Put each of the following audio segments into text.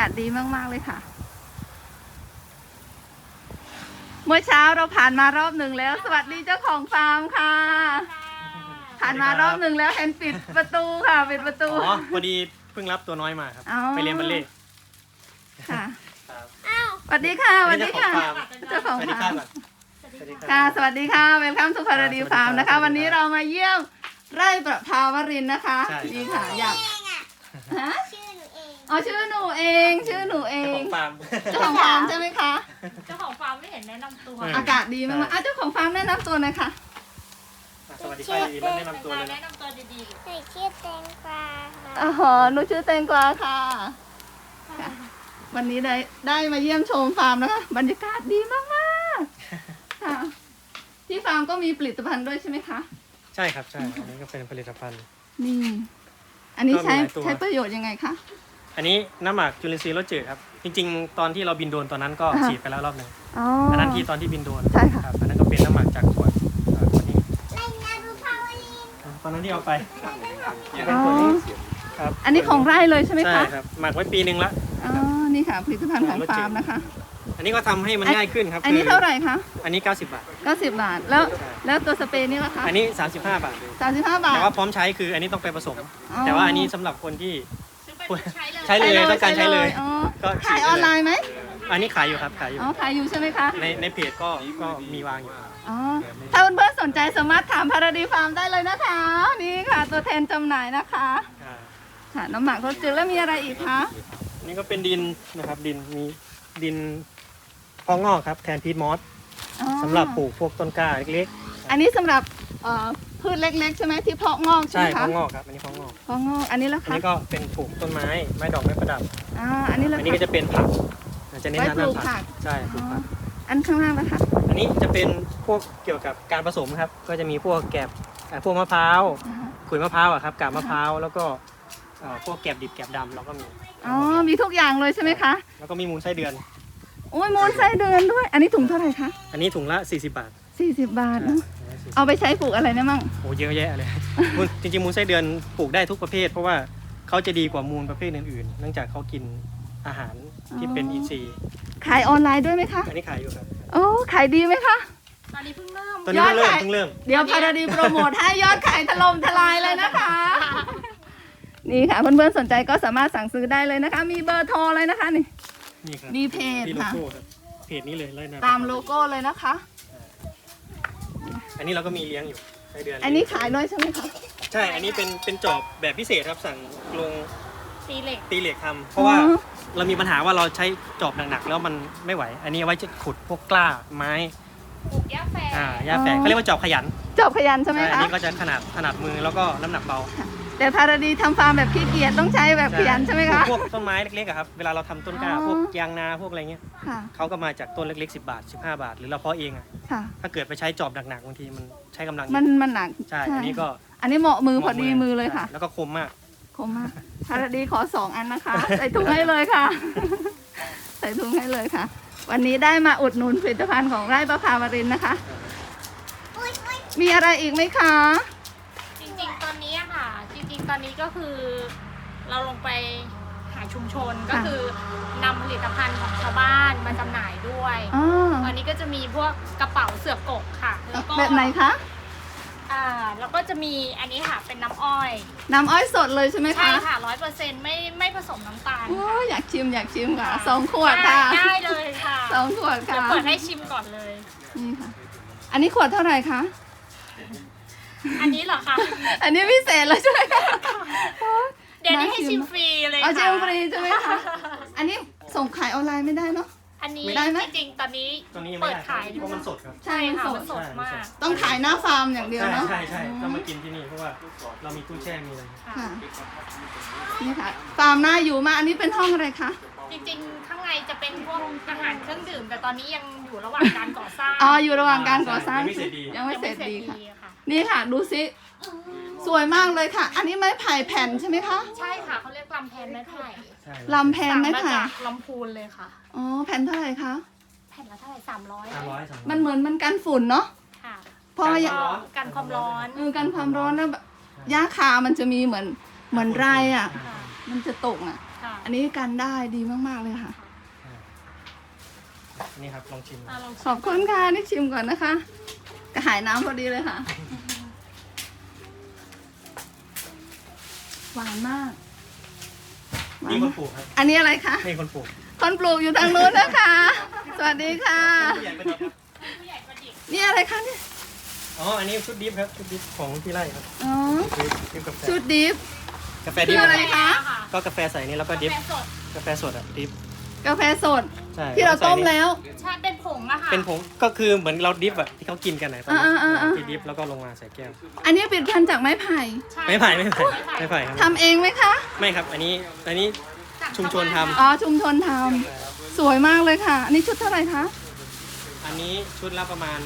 อากาศดีมาก ๆ เลยค่ะ เมื่อเช้าเราผ่านมารอบหนึ่งแล้ว สวัสดีเจ้าของฟาร์มค่ะ ผ่านมารอบหนึ่งแล้วเห็นปิดประตูค่ะปิดประตู อ๋อพอดีเพิ่งรับตัวน้อยมาครับ อ๋อ ไปเรียนบัลเล่ต์ค่ะครับ สวัสดีค่ะสวัสดีค่ะเจ้าเจ้าขขอองงฟาฟาร์ร์มมสวัสดีครับค่ะสวัสดีค่ะเวลคัมสุพารดีฟาร์มนะคะสวัสดีครับวันนี้เรามาเยี่ยมไร่ประภาวรินทร์นะคะ ใช่ดีค่ะอยากฮะชื่ อหนูเองอ๋อชื่อหนูเองชื่อหนูเอเจ้าของงฟาร์ม เจ้าของฟาร์มใช่ไหมคะ เจ้าของฟาร์มไม่เห็นแนะนำตัวอืมอากาศดีมากๆอะเจ้าของฟาร์มแนะนำตัวหน่อยค่ะอะสวัสดีครับยินดีแนะนำตัวเลยแนะนะนำตัวดีหนูชื่อแตงกวาค่ะอ๋อหนูชื่อแตงกวาค่ะค่ะ วันนี้ได้ได้มาเยี่ยมชมฟาร์มนะคะ บรรยากาศดีมากๆค่ะ ที่ฟาร์มก็มีผลิตภัณฑ์ด้วยใช่ไหมคะ ใช่ครับใช่อันนี้ก็เป็นผลิตภัณฑ์ นี่ อันนี้ใช้ก็มีหลายตัว ใช้ประโยชน์ยังไงคะ อันนี้น้ำหมักจุลินทรีย์รสจืดครับ จริง ๆ ตอนที่เราบินโดรนตอนนั้นก็อ่าฉีดไปแล้วรอบหนึ่งอ๋ออันนั้นที่ตอนที่บินโดรนใช่ค่ะรับอันนั้นก็เป็นน้ำหมักจากขวดเอ่อขวดนี้รายงานรูปภาพวันนี้ตอนนั้นที่เอาไปอ๋อ ครับอันนี้ของไร่เลยใช่ไหมใช่คะครับหมักไว้ปีหนึ่งละ อ๋อนี่ค่ะ ผลิตภัณฑ์ของฟาร์มนะคะ อันนี้ก็ทำให้มันง่ายขึ้นครับอันนี้คืเท่าไหร่คะอันนี้ 90 บาท 90 บาท แล้วใช่แล้วตัวสเปรย์นี่ล่ะคะอันนี้ 35 บาท 35 บาทแต่ว่าพร้อมใช้คืออันนี้ต้องไปผสม อ๋อ แต่ว่าอันนี้สำหรับคนที่ๆซึ่งเป็น ใช้เลยใช้เลยต้องการใช้เลยอ๋อก็ฉีดขายออนไลน์ไหมอันนี้ขายอยู่ครับขายอยู่อ๋อขายอยู่ใช่ไหมคะในในเพจก็ก็มีวางอยู่อ๋อถ้าเพื่อนๆสนใจสามารถถามพาราดีฟาร์มได้เลยนะคะ นี่ค่ะ ตัวแทนจำหน่ายนะคะอ่าค่ะน้ำหมักรสจืดแล้วมีอะไรอีกคะอันนี่ก็เป็นดินนะครับดินมีดินพองอกครับแทนพีทมอสอ๋อสำหรับปลูกพวกต้นกล้าเล็กอันนี้สำหรับเอ่อ พืชเล็กๆใช่ไหมที่เพาะงอกๆใช่ใช่ไหมพคะองอกครับอันนี้พองอกเพาะงอกอันนี้แล้วอันคะนี้ก็เป็นปลูกต้นไม้ไม้ดอกไม้ประดับ อ่าอันนี้แล้วอันคะนี้ก็จะเป็นผักจะเน้นไว้ด้านปลูกผัผักใช่ปลูอ๋กอผักอันข้างล่างนะคะอันนี้จะเป็นพวกเกี่ยวกับการผสมครับ ก็จะมีพวกแกบเอ่อพวกมะพร้าวอ่าฮะขุยมะพร้าวอะครับกาบมะพร้าวแล้วก็เอ่อพวกแกบดิบแกบดำเราก็มีอ๋อมีทุกอย่างเลยใช่ไหมคะแล้วก็มีมูลไส้เดือน โอ้ยมูลไส้เดือนด้วย อันนี้ถุงเท่าไหร่คะ อันนี้ถุงละ 40 บาท 40 บาทเนอะ เอาไปใช้ปลูกอะไรได้มั่งโอ้เยอะแยะเลย มูลจริงๆมูลไส้เดือนปลูกได้ทุกประเภท เพราะว่าเขาจะดีกว่ามูลประเภทอื่นๆ เนื่องจากเขากินอาหารที่เป็นอินทรีย์ขายออนไลน์ด้วยไหมคะอันนี้ขายอยู่ครับ โอ้ขายดีไหมคะ ตอนนี้เพิ่งเริ่ม ตอนนี้เพิ่งเริ่มยอดขายเพิ่งเริ่ม เดี๋ยวพาราดีโปรโมทให้ยอดขายถล่มทลายเลยนะคะ นี่ค่ะเพื่อนๆสนใจก็สามารถสั่งซื้อได้เลยนะคะ มีเบอร์โทรเลยนะคะนี่ นี่ครับมีเพจที่โลค่ะ โก้ครับ เพจนี้เลยเลยนะตามโลโก้เลยนะคะ อันนี้เราก็มีเลี้ยงอยู่ไส้เดือนอันนี้ขายด้วยใช่ไหมคะใช่ อันนี้เป็นเป็นจอบแบบพิเศษครับสั่งลงตีเหล็กตีเหล็กทำเพราะว่าอ๋อเรามีปัญหาว่าเราใช้จอบหนักๆแล้วมันไม่ไหว อันนี้เอาไว้จะขุดพวกกล้าไม้ปลูกหญ้าแฝกอ่าหญ้าแฝกเขาเรียกว่าจอบขยันจบขยันใช่ไหมใช่อันคะ นี้ก็จะขนาดขนาดมือแล้วก็น้ำหนักเบา แต่พาราดีทำฟาร์มแบบขี้เกียจต้องใช้แบบขยันใช่ไหมคะ พวกต้นไม้เล็กๆอะครับเวลาเราทำต้นกล้าอ๋อ พวกยางนาพวกอะไรเงี้ยค่ะ เขาก็มาจากต้นเล็กๆ 10 บาท 15 บาท หรือเราเพาะเองอะค่ะ ถ้าเกิดไปใช้จอบหนักๆบางทีมันใช้กำลังเยอะมันมันหนักใช่อันนี้ก็อันนี้เหมาะมือพอดีมือเลยค่ะ ใช่แล้วก็คมมาก คมมากพาราดีขอสองอันนะคะ ใส่ถุงให้เลยค่ะ ใส่ถุงให้เลยค่ะ วันนี้ได้มาอุดหนุนผลิตภัณฑ์ของไร่ประภาวรินทร์นะคะอุ้ยอุ้ยมีอะไรอีกไหมคะ จริงๆ ตอนนี้อะค่ะ จริงๆ ตอนนี้ก็คือเราลงไปหาชุมชนก็คือนำผลิตภัณฑ์ของชาวบ้านมาจำหน่ายด้วย อ๋อตอนนี้ก็จะมีพวกกระเป๋าเสือกกค่ะ แล้วก็แบบไหนคะ อ่าแล้วก็จะมีอันนี้ค่ะเป็นน้ำอ้อยน้ำอ้อยสดเลยใช่ไหมใช่คะค่ะร้อยเปอร์เซ็นต์ไม่ไม่ผสมน้ำตาลโอ้ค่ะอยากชิมอยากชิมค่ะสองขวดค่ะได้ได้เลยค่ะสองขวดเดี๋ยวค่ะเปิดให้ชิมก่อนเลยนี่ค่ะ อันนี้ขวดเท่าไหร่คะ อันนี้เหรอคะ อันนี้พิเศษเลยใช่ไหมคะเดี๋ยวนี้ให้น่าชิมชิมฟรีเลยเอาค่ะชิมฟรีใช่ไหมคะอันนี้ส่งขายออนไลน์ไม่ได้เนาะ อันนี้ได้ไหม จริงๆตอนนี้ตอนนี้ยังเปิไม่ดได้ขายเพราะมันสดครับ ใช่ค่ะสมัดนสดมากต้องขายหน้าฟาร์มอย่างเดียวใช่เนาะ ใช่ใช่ต้องมากินที่นี่เพราะว่าเรามีตู้แช่มีอะไร ค่ะ ค่ะนี่ค่ะฟาร์มหน้าอยู่มากอันนี้เป็นห้องอะไรคะ จริงๆ ข้างในจะเป็นพวกอาหารเครื่องดื่ม แต่ตอนนี้ยังอยู่ระหว่างการก่อสร้างอ๋อ อยู่ระหว่างการก่อสร้างยังไม่เสร็จดี ยังไม่เสร็จดีค่ะค่ะ นี่ค่ะ ดูซิสวยมากเลยค่ะ อันนี้ไม้ไผ่แผ่นใช่ไหมคะใช่ค่ะเขาเรียกลำแพนไม้ไผ่ใช่ลำแพนไม้สั่งมาไผ่จากลำพูนเลยค่ะ อ๋อแผ่นเท่าไหร่คะแผ่นละเท่าไหร่สามร้อยสามร้อยสามร้อย มันเหมือนมันกันฝุ่นเนาะค่ะเพราะว่าแล้วก็กันความร้อนเออกันความร้อนแล้วแบบหญ้าคามันจะมีเหมือนเหมือนไรอะ ค่ะมันจะตกอะ ค่ะอันนี้กันได้ดีมากๆเลยค่ะ นี่ครับลองชิม อะลองขอบคุณค่ะนี่ชิมก่อนนะคะกระหายน้ำพอดีเลยค่ะ หวานมากหวานี่นคนมากปลูกครับอันนี้อะไรคะนี่คนปลูกคนปลูกอยู่ทางนู้นนะคะ สวัสดีค่ะ ผู้ใหญ่ประดิษฐ์ครับผู้ใหญ่ประดิษฐ์นี่อะไรคะเนี่ยอ๋ออันนี้ชุดดิฟครับชุดดิฟของที่ไร่ครับอ๋อดิฟดิฟกาแฟชุดดิฟ กาแฟคืดิฟออะไร คะ ก็กาแฟใส่นี่แล้วก็ดิฟกาแฟสดกาแฟสดอะดิฟกาแฟสดใช่ที่เราต้มใส่นี่แล้วใช่เป็นผ งอะค่ะ เป็นผงก็คือเหมือนเราดิฟอะที่เขากินกันนะตอนนี้อ่าอ่าอ่าที่ดิฟแล้วก็ลงมาใส่แก้ว อันนี้ผลิตภัณฑ์จากไม้ไผ่ใช่ไม่ไผ่ไม่ไผ่ไม่ไผ่ครับ ทำเองไหมคะ ไม่ครับ อันนี้อันนี้ จากชุมชนทำ อ๋อ ชุมชนทำสวยมากเลยค่ะ อันนี้ชุดเท่าไหร่คะอันนี้ชุดละประมาณ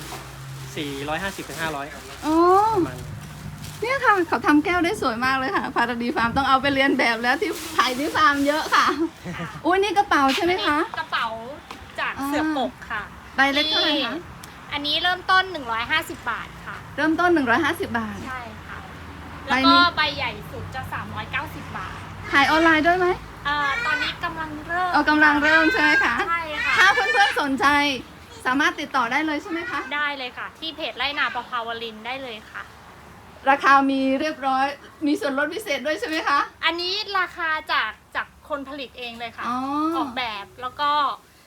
450ถึง500อ๋อ ประมาณเนี่ยค่ะ เขาทำแก้วได้สวยมากเลยค่ะพาราดีฟาร์มต้องเอาไปเรียนแบบแล้วที่ไผ่ที่ฟาร์มเยอะค่ะ อุ้ยนี่กระเป๋าใช่ไหมคะ กระเป๋าจากเสือปกค่ะ ใบเล็กเท่าไหร่คะ อันนี้เริ่มต้น 150 บาทค่ะ เริ่มต้น 150 บาท ใช่ค่ะใบแล้วนี้ก็ใบใหญ่สุดจะ 390 บาท ขายออนไลน์ด้วยไหมเอ่อตอนนี้กำลังเริ่มเอากำลังเริ่มใช่ไหมคะ ใช่ค่ะ ถ้าเพื่อนๆสนใจสามารถติดต่อได้เลยใช่ไหมคะ ได้เลยค่ะ ที่เพจไร่นาประภาวลินได้เลยค่ะ ราคามีเรียบร้อย มีส่วนลดพิเศษด้วยใช่ไหมคะ อันนี้ราคาจากจากคนผลิตเองเลยค่ะ อ๋อ ออกแบบแล้วก็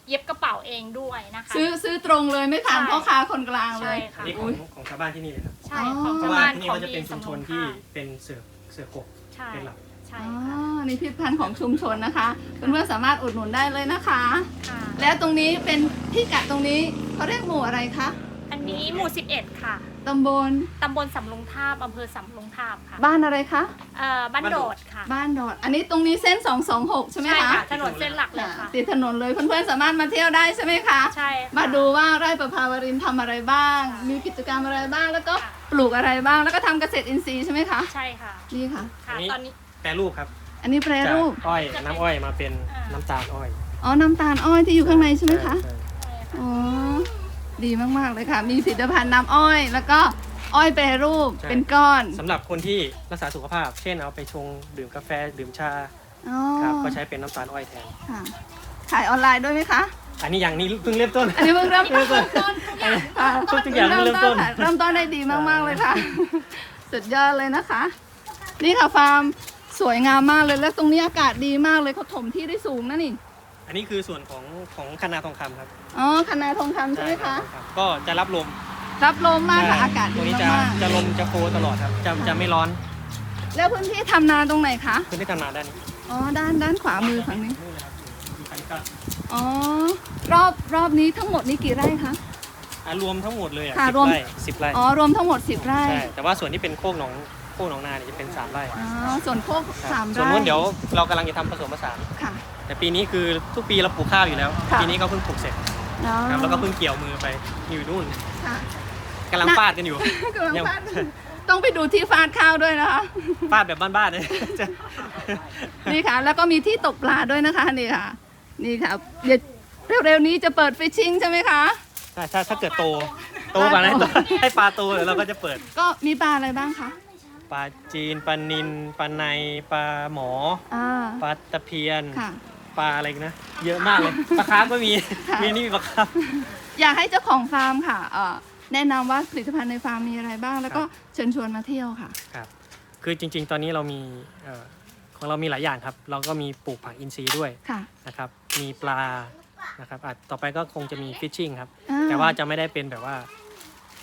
เย็บกระเป๋าเองด้วยนะคะ ซื้อซื้อตรงเลยไม่ผ่านใช่ พ่อค้าคนกลางเลใช่ย ค่ะ อันนี้ของของชาวบ้านที่นี่เลยครับ ใช่อ๋อของเพชาวราะว่าบ้านที่นี่ของเขาจะเป็นดีชุมชนสำที่โรงเป็นเสือเสือกบใช่เป็นหลัก ใช่อ๋อค่ะนี่พิพิธภัณฑ์ของชุมชนนะคะเพื่อนๆสามารถอุดหนุนได้เลยนะคะ ค่ะและตรงนี้เป็นที่กัดตรงนี้เขาเรียกหมู่อะไรคะ อันนี้หมู่11 ค่ะ ตำบล ตำบลสำโรงทาบอำเภอสำโรงทาบค่ะบ้านอะไรคะ เอ่อบ้านโดดค่ะบ้านดอด อันนี้ตรงนี้เส้น 226 ใช่ไหมใช่คะค่ะถนนเส้นหลักเลยค่ะ ติดถนนเลยเพื่อนๆสามารถมาเที่ยวได้ใช่ไหมคะ ใช่ค่ะ มาดูว่าไร่ประภาวรินทำอะไรบ้างมีกิจกรรมอะไรบ้าง แล้วก็ค่ะ ปลูกอะไรบ้าง แล้วก็ทำเกษตรอินทรีย์ใช่ไหมคะ ใช่ค่ะ นี่ค่ะ ค่ะ อันนี้ ตอนนี้ แปรรูปครับอันนี้แปรจากรูป อ้อยน้ำอ้อยมาเป็นอ่า น้ำตาลอ้อยอ๋อ น้ำตาลอ้อยที่อยู่ข้างในใช่ไหมคะ ใช่ใช่ค่ะอ๋อ ดีมากๆเลยค่ะ มีผลิตภัณฑ์น้ำอ้อย แล้วก็อ้อยแปรรูปเป็นก้อนสำหรับคนที่รักษาสุขภาพ เช่นเอาไปชงดื่มกาแฟดื่มชาอ๋อครับก็ใช้เป็นน้ำตาลอ้อยแทน ค่ะขายออนไลน์ด้วยไหมคะ อันนี้อย่างนี้เพิ่งเริ่มต้น อันนี้เพิ่งเริ่มต้นต้นทุกอย่างค่ะทุกอย่างเริ่มต้น ค่ะเริ่มต้นได้ดีมาก ๆ เลยค่ะ สุดยอดเลยนะคะ นี่ค่ะฟาร์มสวยงามมากเลยแล้วตรงนี้อากาศดีมากเลยเขาถมที่ได้สูงนะนี่ อันนี้คือส่วนของของคณะทองคำครับอ๋อคณะทองคำใช่ไหมคะ รับก็จะรับลมรับลมมากค่ะใช่อากาศตรดีงนี้จะมากจะลมจะโฟตลอดครับจะจะไม่ร้อนๆแล้วพื้นที่ทำนาตรงไหนคะคือได้ทำนาด้านนี้อ๋อ ด้านด้านขวามือฝั่งนี้ นู่นนะครับมีคันก็อ๋อ รอบรอบนี้ทั้งหมดนี้กี่ไร่คะ อะรวมทั้งหมดเลยอะค่ะสิบรวม ไร่สิบไร่อ๋อ รวมทั้งหมด 10 ไร่ใช่แต่ว่าส่วนที่เป็นโคกหนองโคกหนองนาเนี่ยจะเป็นสามไร่อ๋อส่วนโคกครับสามส่วนไร่นู้นเดี๋ยวเรากำลังจะทำผสมผสานค่ะ แต่ปีนี้คือทุกปีเราปลูกข้าวอยู่แล้ว ค่ะ ปีนี้ก็เพิ่งปลูกเสร็จอ๋อครับแล้วก็เพิ่งเกี่ยวมือไปอยู่นู่นค่ะ กำลังน่ะ ฟาดกันอยู่กำลังยังฟาดต้องไปดูที่ฟาดข้าวด้วยนะคะ ฟาดแบบบ้านๆเลยจะนี่ค่ะ แล้วก็มีที่ตกปลาด้วยนะคะนี่ค่ะ นี่ค่ะเดี๋ยวเร็วๆนี้จะเปิดฟิชชิงใช่ไหมคะ ถ้าถ้าถ้าเกิดโตโตกว่านั้นโตให้ปลาโตเดี๋ยวเราก็จะเปิดก็มีปลาอะไรบ้างคะปลาจีนปลานินปลาในปลาหมออ่าปลาตะเพียน ค่ะ ปลาอะไรอีกนะ เยอะมากเลย ปลาคาร์ฟก็มี ค่ะ มีนี่มีปลาคาร์ฟ อยากให้เจ้าของฟาร์มค่ะเอ่อแนะนำว่าผลิตภัณฑ์ในฟาร์มมีอะไรบ้าง แล้วก็เชิญชวนมาเที่ยวค่ะ ครับ คือจริง ๆ ตอนนี้เรามีเอ่อของเรามีหลายอย่างครับ เราก็มีปลูกผักอินทรีย์ด้วยค่ะนะครับ มีปลา นะครับอะต่อไปก็คงจะมีฟิชชิ่งครับ อ่แต่ว่าจะไม่ได้เป็นแบบว่า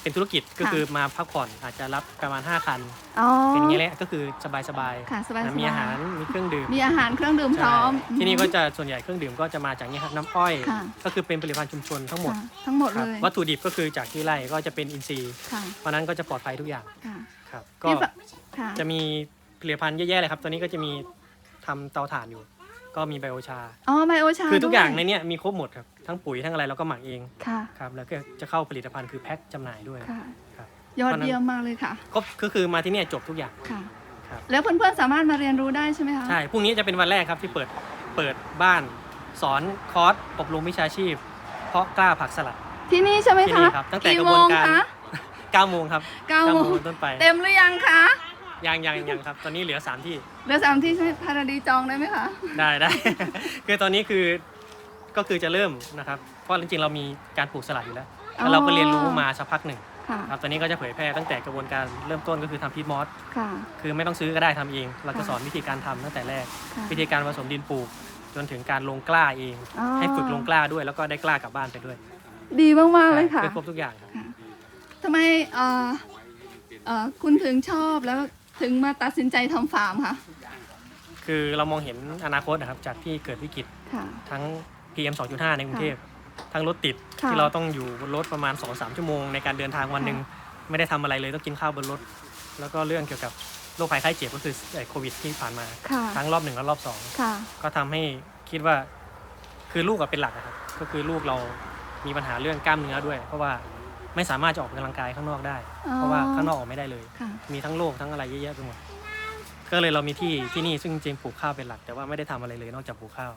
เป็นธุรกิจก็ค่ะคือมาพักผ่อนอาจจะรับประมาณ 5 คัน อ๋อ เป็นอย่างนี้แหละก็คือสบายๆค่ะสบายๆนะมีอาหารมีเครื่องดื่มมีอาหารเครื่องดื่มพใช่ร้อมที่นี่ก็จะส่วนใหญ่เครื่องดื่มก็จะมาจากนี่ครับน้ำอ้อย ค่ะ ก็คือเป็นผลิตภัณฑ์ชุมชนทั้งหมดค่ะทั้งหมดคเลรับยวัตถุดิบก็คือจากที่ไร่ก็จะเป็นอินทรีย์ค่ะเพราะฉะนั้นก็จะปลอดภัยทุกอย่างค่ะครับก็นี่ฟะค่ะจะมีผลิตภัณฑ์เยอะแยะเลยครับตัวนี้ก็จะมีทำเตาถ่านอยู่ ก็มีไบโอชา อ๋อไบโอชาคือทุกอย่างด้วในเนี้ยมีครบหมดครับ ทั้งปุ๋ยทั้งอะไรเราก็หมักเองค่ะครับแล้วก็จะเข้าผลิตภัณฑ์คือแพ็คจำหน่ายด้วยค่ะครับยอดเพราะฉะนั้นเยี่ยมมากเลยค่ะก็ก็คือมาที่เนี่ยจบทุกอย่างค่ะครับแล้วเพื่อนๆสามารถมาเรียนรู้ได้ใช่ไหมคะใช่พรุ่งนี้จะเป็นวันแรกครับที่เปิดเปิดบ้านสอนคอร์สอบรมวิชาชีพ เพาะกล้าผักสลัดที่นี่ใช่ไหมที่คะนี่ครับตั้งแต่กี่กระโมบวนงการคะ9โมงครับเก้าโมงเป็นต้นไป เต็มหรือยังคะ ยังยังยังครับ ตอนนี้เหลือสามที่เหลือสามที่ใช่ไหมพาราดีจองได้ไหมคะ ได้ได้ คือตอนนี้คือก็คือจะเริ่มนะครับ เพราะจริงๆเรามีการปลูกสลัดอยู่แล้วแล้วเราก็เรียนรู้มาสักพักหนึ่งค่ะ ครับตอนนี้ก็จะเผยแพร่ตั้งแต่กระบวนการเริ่มต้นก็คือทำพีทมอสค่ะ คือไม่ต้องซื้อก็ได้ทำเอง เราจะค่ะสอนวิธีการทำตั้งแต่แรก ค่ะวิธีการผสมดินปลูก จนถึงการลงกล้าเอง อ๋อ ให้ฝึกลงกล้าด้วย แล้วก็ได้กล้ากลับบ้านไปด้วยดีมากๆเลยค่ะคือครบทุกอย่างครับค่ะทำไมเอ่อเอ่อคุณถึงชอบแล้ว ถึงมาตัดสินใจทำฟาร์มคะคือเรามองเห็นอนาคตนะครับ จากที่เกิดวิกฤตค่ะ ทั้ง PM 2.5 ในกรุงเทพทั้งรถติดค่ะที่เราต้องอยู่บนรถประมาณ 2-3 ชั่วโมงในการเดินทางวันหนึ่งค่ไม่ได้ทำอะไรเลยต้องกินข้าวบนรถ แล้วก็เรื่องเกี่ยวกับโรคภัยไข้เจ็บก็คือไอ้โควิดที่ผ่านมา ค่ะ ทั้งรอบหนึ่งและรอบสอง ค่ะ ก็ทำให้คิดว่าคือลูกอะเป็นหลักอะครับก็คือลูกเรามีปัญหาเรื่องกล้ามเนื้อด้วย เพราะว่า ไม่สามารถจะออกกำลังกายข้างนอกได้อ๋อเพราะว่าข้างนอกออกไม่ได้เลย ค่ะ มีทั้งโรคทั้งอะไรเยอะแยะไปหมด ก็เลยเรามีที่ที่นี่ซึ่งจริงๆปลูกข้าวเป็นหลัก แต่ว่าไม่ได้ทำอะไรเลยนอกจากปลูกข้าว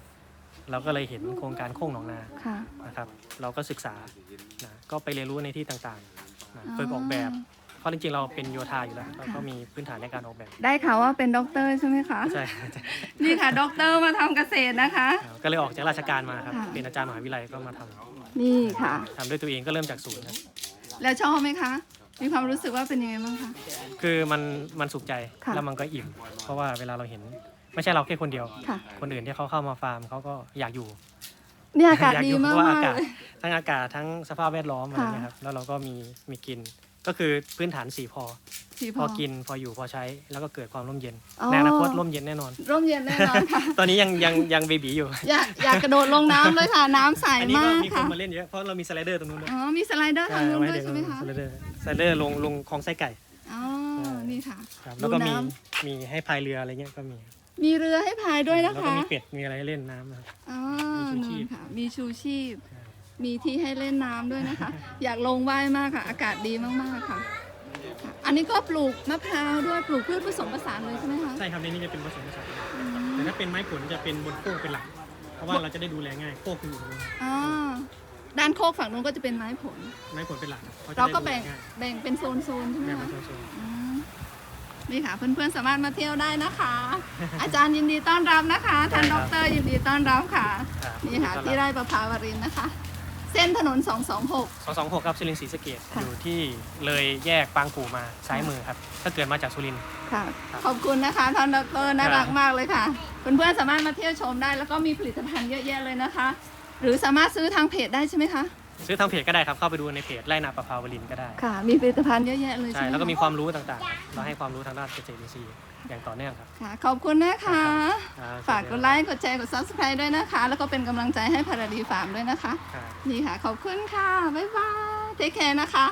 เราก็เลยเห็นโครงการโค้งหนองนา ค่ะ นะครับ เราก็ศึกษานะก็ไปเรียนรู้ในที่ต่างๆนะอ๋อฝึกออกแบบ เพราะจริงๆ เราเป็นโยธาอยู่แล้วเราก็มีพื้นฐานในการออกแบบ ได้ข่าวว่าเป็นด็อกเตอร์ใช่ไหมคะ ใช่นี่ค่ะด็อกเตอร์มาทำเกษตรนะคะก็เลยออกจากราชการมาครับ ค่ะ เป็นอาจารย์มหาวิทยาลัยก็มาทำนี่ค่ะ ทำด้วยตัวเองก็เริ่มจากศูนย์ครับ แล้วชอบไหมคะ มีความรู้สึกว่าเป็นยังไงบ้างคะ คือมันมันสุขใจค่ะแล้วมันก็อิ่ม เพราะว่าเวลาเราเห็นไม่ใช่เราแค่คนเดียว ค่ะ คนอื่นที่เขาเข้ามาฟาร์มเขาก็อยากอยู่ เนี่ยอากาศอยากดีอยู่เพมากราะว่ามาอากกาศเลยทั้งอากาศทั้งสภาพแวดล้อมอะไรค่ะ เงี้ยครับแล้วเราก็มีมีกิน ก็คือพื้นฐานสี่พอ สีพอกินพออยู่พอใช้แล้วก็เกิดความร่มเย็นอ๋อ ในอนาคตร่มเย็นแน่นอน ร่มเย็นแน่นอนค่ะ ตอนนี้ยังยังยังเบบีอยู่อยากอยากกระโดดลงน้ำเลยค่ะ น้ำใสอันนี้มาก็กมีคนค่ะ มาเล่นเยอะเพราะเรามีสไลเดอร์ตรงนู้นด้วยอ๋อ มีสไลเดอร์ทางนู้นด้วยใช่ไหมคะสไลเดอร์สไลเดอร์ลงลงคลองไส้ไก่อ๋อ นี่ค่ะครับดูแล้วก็มีน้มีให้พายเรืออะไรเงี้ยก็มีมีเรือให้พายด้วยนะแล้วก็คะมีเป็ดมีอะไรให้เล่นน้ำนะครับ อ๋อมีชูชีนู่พนค่ะ มีชูชีพ มีที่ให้เล่นน้ำด้วยนะคะ อยากลงว่ายมากค่ะ อากาศดีมากๆค่ะค่ะ อันนี้ก็ปลูกมะพร้าวด้วยปลูกพืชผสมผสานเลยใช่ไหมคะใช่ครับในนี้จะเป็นผสมผสานอืมแต่ถ้าเป็นไม้ผลจะเป็นบนโค้งเป็นหลัก เพราะว่าเราจะได้ดูแลง่ายโค้งคืออยู่ตรงนู้นอ๋อด้านโคกฝั่งนู้นก็จะเป็นไม้ผล ไม้ผลเป็นหลักเขาจะเราได้ก็ดูแบ่แลงง่ายแบ่งเป็นโซนๆใช่ไหมแบ่งคะเป็นโซนอืมนี่ค่ะเพื่อนๆสามารถมาเที่ยวได้นะคะ อาจารย์ยินดีต้อนรับนะคะท่านดอกเตอรยินดีต้อนรับค่ะ ๆครับ นี่ค่ะที่ไร่ประภาวรินทร์นะคะ เส้นถนน 226สองสองหกครับสุรินทร์ศรีสะเกดค่ะ อยู่ที่เลยแยกปางกู่มาซ้ายมือครับ ถ้าเกิดมาจากสุรินทร์ ค่ะครับขอบคุณนะคะท่านดอกเตอรน่ารักครับมากเลยค่ะ เพื่อนๆสามารถมาเที่ยวชมได้ แล้วก็มีผลิตภัณฑ์เยอะแยะเลยนะคะ หรือสามารถซื้อทางเพจได้ใช่ไหมคะ ซื้อทางเพจก็ได้ครับ เข้าไปดูในเพจไร่นาประภาวรินทร์ก็ได้ ค่ะ มีผลิตภัณฑ์เยอะแยะเลยใช่ใช่ไหมแล้วก็มีคะความรู้ต่างๆ เราให้ความรู้ทางด้านเกษตรอินทรีย์อย่างต่อเนื่องครับค่ะ ขอบคุณนะคะ ครับฝากกดไลค์ กดแชร์ กด subscribe ด้วยนะคะ แล้วก็เป็นกำลังใจให้พาราดีฟาร์มด้วยนะคะ ครับ นี่ค่ะ ขอบคุณค่ะ บ๊ายบาย เทคแคร์นะคะ